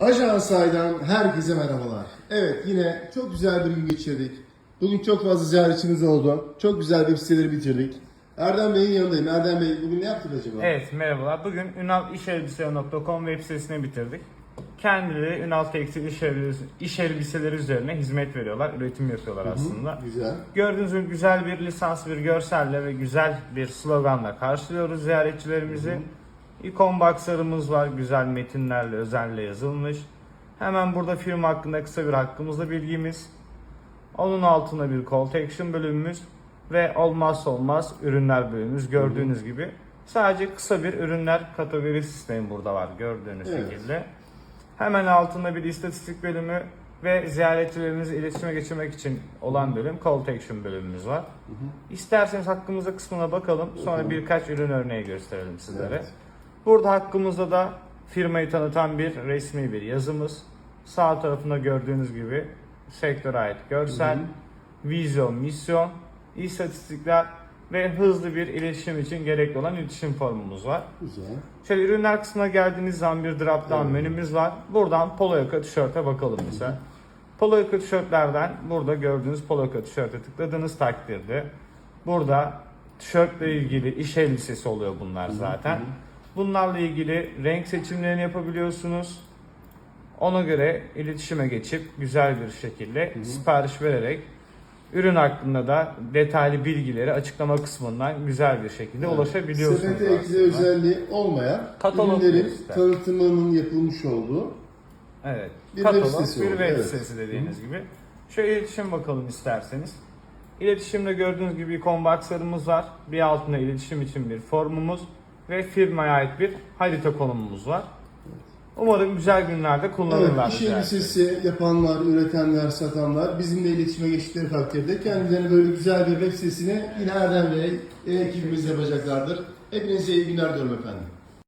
Ajans Ay'dan herkese merhabalar. Evet yine çok güzel bir gün geçirdik. Bugün çok fazla ziyaretçimiz oldu. Çok güzel web siteleri bitirdik. Erdem Bey'in yanındayım. Erdem Bey bugün ne yaptık acaba? Evet merhabalar. Bugün ünalişelbise.com web sitesini bitirdik. Kendileri Ünal Tekstil iş elbise- iş elbiseleri üzerine hizmet veriyorlar. Üretim yapıyorlar aslında. Güzel. Gördüğünüz gibi güzel bir lisans bir görselle ve güzel bir sloganla karşılıyoruz ziyaretçilerimizi. İkon boxlarımız var güzel metinlerle özelle yazılmış. Hemen burada firma hakkında kısa bir hakkımızda bilgimiz. Onun altında bir call to action bölümümüz ve olmazsa olmaz ürünler bölümümüz gördüğünüz gibi. Sadece kısa bir ürünler kategori sistemi burada var gördüğünüz Evet. şekilde. Hemen altında bir istatistik bölümü ve ziyaretçilerimizi iletişime geçirmek için olan bölüm call to action bölümümüz var. İsterseniz hakkımızda kısmına bakalım. Sonra birkaç ürün örneği gösterelim sizlere. Evet. Burada hakkımızda da firmayı tanıtan bir resmi bir yazımız. Sağ tarafında gördüğünüz gibi sektöre ait görsel, vizyon, misyon, istatistikler ve hızlı bir iletişim için gerekli olan iletişim formumuz var. Güzel. Şöyle ürünler kısmına geldiğiniz zaman bir drop down menümüz var. Buradan polo yaka tişörte bakalım mesela. Polo yaka tişörtlerden burada gördüğünüz polo yaka tişörte tıkladığınız takdirde burada tişörtle ilgili iş elbisesi oluyor bunlar zaten. Bunlarla ilgili renk seçimlerini yapabiliyorsunuz. Ona göre iletişime geçip güzel bir şekilde sipariş vererek ürün hakkında da detaylı bilgileri açıklama kısmından güzel bir şekilde ulaşabiliyorsunuz. Sepete ekle aslında. özelliği olmayan Katalog ürünlerin liste. tanıtımının yapılmış olduğu Evet. Bir Katalog, web sitesi bir web evet. sitesi dediğiniz gibi. Şöyle iletişim bakalım isterseniz. İletişimde gördüğünüz gibi ikon boxlarımız var. Bir altında iletişim için bir formumuz ve firmaya ait bir harita konumumuz var. Umarım güzel günlerde kullanırlar. Evet, iş elbisesi yapanlar, üretenler, satanlar bizimle iletişime geçtikleri takdirde kendilerine böyle güzel bir web sitesini yine Erdem Bey, ekibimiz yapacaklardır. Hepinize iyi günler diyorum efendim.